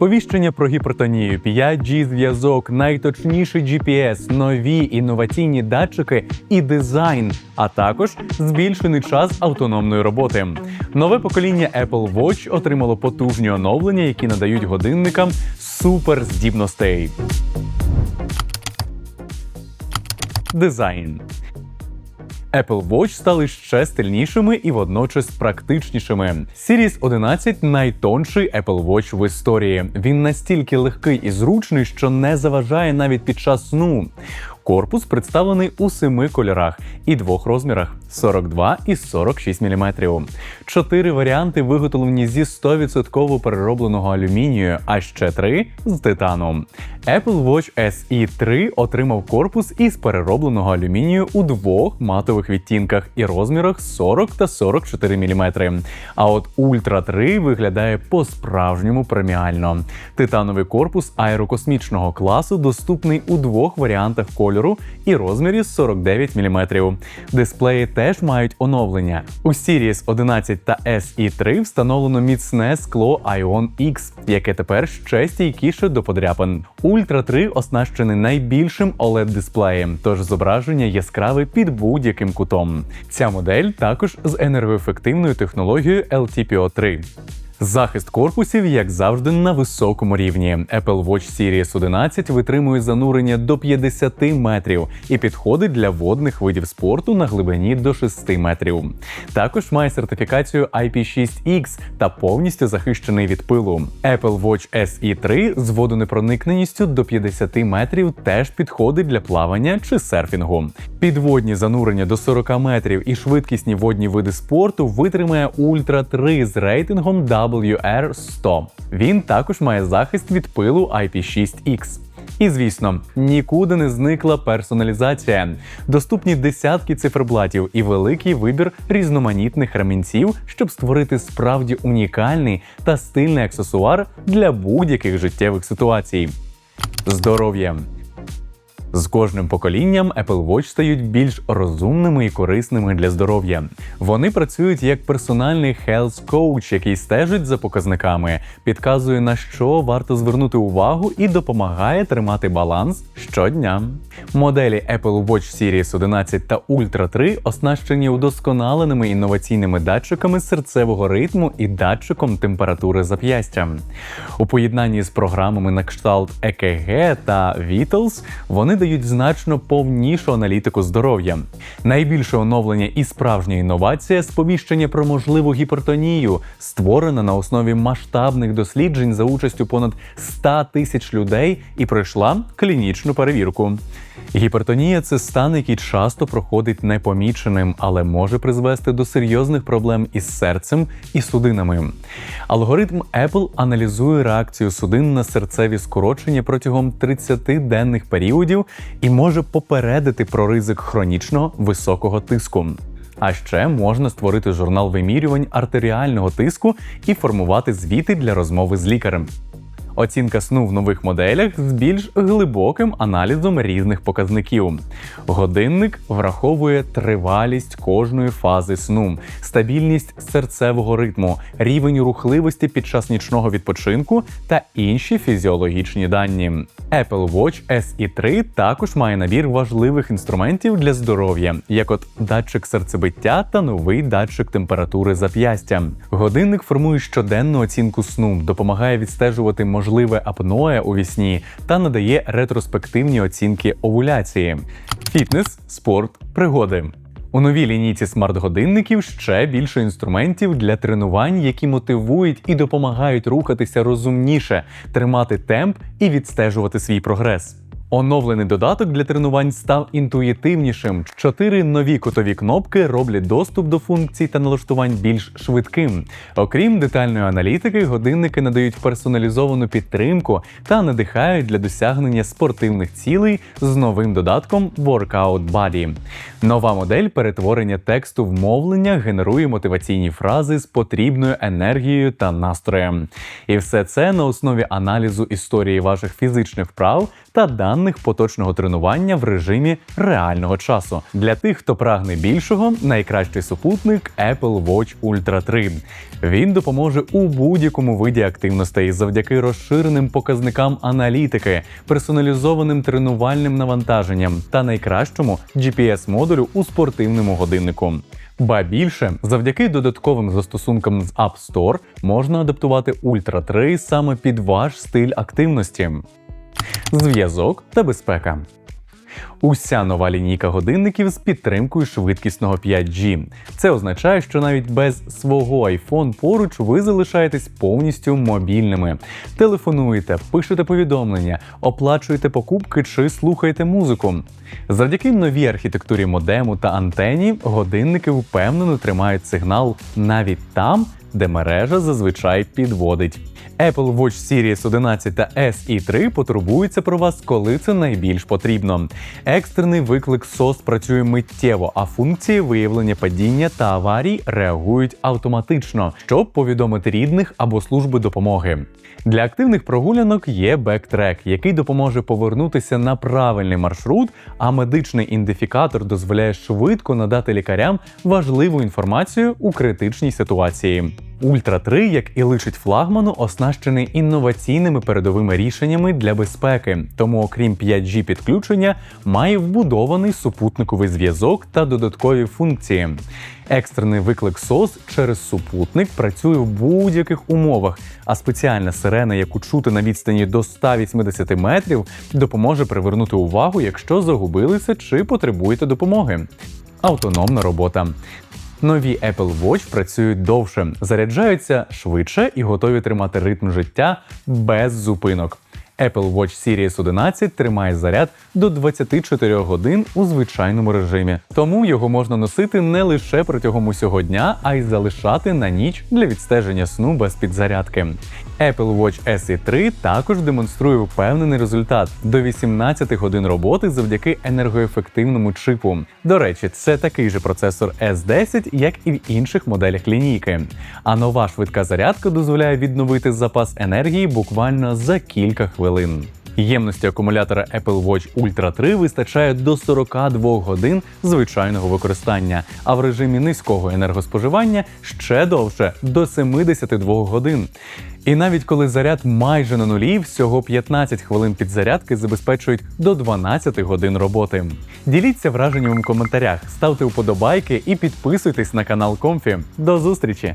Сповіщення про гіпертонію, 5G зв'язок, найточніший GPS, нові інноваційні датчики і дизайн, а також збільшений час автономної роботи. Нове покоління Apple Watch отримало потужні оновлення, які надають годинникам суперздібностей. Дизайн. Apple Watch стали ще стильнішими і водночас практичнішими. Series 11 – найтонший Apple Watch в історії. Він настільки легкий і зручний, що не заважає навіть під час сну. Корпус представлений у семи кольорах і двох розмірах 42 і 46 мм. Чотири варіанти виготовлені зі 100% переробленого алюмінію, а ще три з титану. Apple Watch SE 3 отримав корпус із переробленого алюмінію у двох матових відтінках і розмірах 40 та 44 мм. А от Ultra 3 виглядає по-справжньому преміально. Титановий корпус аерокосмічного класу доступний у двох варіантах кольору і розмірі 49 мм. Дисплеї теж мають оновлення. У Series 11 та SE 3 встановлено міцне скло Ion X, яке тепер ще стійкіше до подряпин. Ultra 3 оснащений найбільшим oled дисплеєм, тож зображення яскраве під будь-яким кутом. Ця модель також з енергоефективною технологією LTPO 3. Захист корпусів, як завжди, на високому рівні. Apple Watch Series 11 витримує занурення до 50 метрів і підходить для водних видів спорту на глибині до 6 метрів. Також має сертифікацію IP6X та повністю захищений від пилу. Apple Watch SE 3 з водонепроникненістю до 50 метрів теж підходить для плавання чи серфінгу. Підводні занурення до 40 метрів і швидкісні водні види спорту витримає Ultra 3 з рейтингом WR100. Він також має захист від пилу IP6X. І звісно, нікуди не зникла персоналізація. Доступні десятки циферблатів і великий вибір різноманітних ремінців, щоб створити справді унікальний та стильний аксесуар для будь-яких життєвих ситуацій. Здоров'я. З кожним поколінням Apple Watch стають більш розумними і корисними для здоров'я. Вони працюють як персональний health coach, який стежить за показниками, підказує на що варто звернути увагу і допомагає тримати баланс щодня. Моделі Apple Watch Series 11 та Ultra 3 оснащені удосконаленими інноваційними датчиками серцевого ритму і датчиком температури зап'ястя. У поєднанні з програмами на кшталт EKG та Vitals вони дають значно повнішу аналітику здоров'я. Найбільше оновлення і справжня інновація сповіщення про можливу гіпертонію, створена на основі масштабних досліджень за участю понад 100 тисяч людей і пройшла клінічну перевірку. Гіпертонія це стан, який часто проходить непоміченим, але може призвести до серйозних проблем із серцем і судинами. Алгоритм Apple аналізує реакцію судин на серцеві скорочення протягом 30 денних періодів і може попередити про ризик хронічного високого тиску. А ще можна створити журнал вимірювань артеріального тиску і формувати звіти для розмови з лікарем. Оцінка сну в нових моделях з більш глибоким аналізом різних показників. Годинник враховує тривалість кожної фази сну, стабільність серцевого ритму, рівень рухливості під час нічного відпочинку та інші фізіологічні дані. Apple Watch SE 3 також має набір важливих інструментів для здоров'я, як от датчик серцебиття та новий датчик температури зап'ястя. Годинник формує щоденну оцінку сну, допомагає відстежувати можливе апноє у вісні та надає ретроспективні оцінки овуляції. Фітнес, спорт, пригоди. У новій лінійці смарт-годинників ще більше інструментів для тренувань, які мотивують і допомагають рухатися розумніше, тримати темп і відстежувати свій прогрес. Оновлений додаток для тренувань став інтуїтивнішим. Чотири нові кутові кнопки роблять доступ до функцій та налаштувань більш швидким. Окрім детальної аналітики, годинники надають персоналізовану підтримку та надихають для досягнення спортивних цілей з новим додатком Workout Buddy. Нова модель перетворення тексту в мовлення генерує мотиваційні фрази з потрібною енергією та настроєм. І все це на основі аналізу історії ваших фізичних вправ та даних даних поточного тренування в режимі реального часу. Для тих, хто прагне більшого, найкращий супутник Apple Watch Ultra 3. Він допоможе у будь-якому виді активностей завдяки розширеним показникам аналітики, персоналізованим тренувальним навантаженням та найкращому GPS-модулю у спортивному годиннику. Ба більше, завдяки додатковим застосункам з App Store можна адаптувати Ultra 3 саме під ваш стиль активності. Зв'язок та безпека. Уся нова лінійка годинників з підтримкою швидкісного 5G. Це означає, що навіть без свого iPhone поруч ви залишаєтесь повністю мобільними. Телефонуєте, пишете повідомлення, оплачуєте покупки чи слухаєте музику. Завдяки новій архітектурі модему та антені годинники впевнено тримають сигнал навіть там, де мережа зазвичай підводить. Apple Watch Series 11 та SE 3 потурбуються про вас, коли це найбільш потрібно. Екстрений виклик SOS працює миттєво, а функції виявлення падіння та аварій реагують автоматично, щоб повідомити рідних або служби допомоги. Для активних прогулянок є бектрек, який допоможе повернутися на правильний маршрут, а медичний ідентифікатор дозволяє швидко надати лікарям важливу інформацію у критичній ситуації. Ультра 3, як і личить флагману, оснащений інноваційними передовими рішеннями для безпеки, тому, окрім 5G підключення, має вбудований супутниковий зв'язок та додаткові функції. Екстрений виклик СОС через супутник працює в будь-яких умовах, а спеціальна сирена, яку чути на відстані до 180 метрів, допоможе привернути увагу, якщо загубилися чи потребуєте допомоги. Автономна робота. Нові Apple Watch працюють довше, заряджаються швидше і готові тримати ритм життя без зупинок. Apple Watch Series 11 тримає заряд до 24 годин у звичайному режимі, тому його можна носити не лише протягом усього дня, а й залишати на ніч для відстеження сну без підзарядки. Apple Watch SE 3 також демонструє впевнений результат до 18 годин роботи завдяки енергоефективному чипу. До речі, це такий же процесор S10, як і в інших моделях лінійки. А нова швидка зарядка дозволяє відновити запас енергії буквально за кілька хвилин. Ємності акумулятора Apple Watch Ultra 3 вистачає до 42 годин звичайного використання, а в режимі низького енергоспоживання ще довше до 72 годин. І навіть коли заряд майже на нулі, всього 15 хвилин підзарядки забезпечують до 12 годин роботи. Діліться враженнями в коментарях, ставте вподобайки і підписуйтесь на канал Комфі. До зустрічі!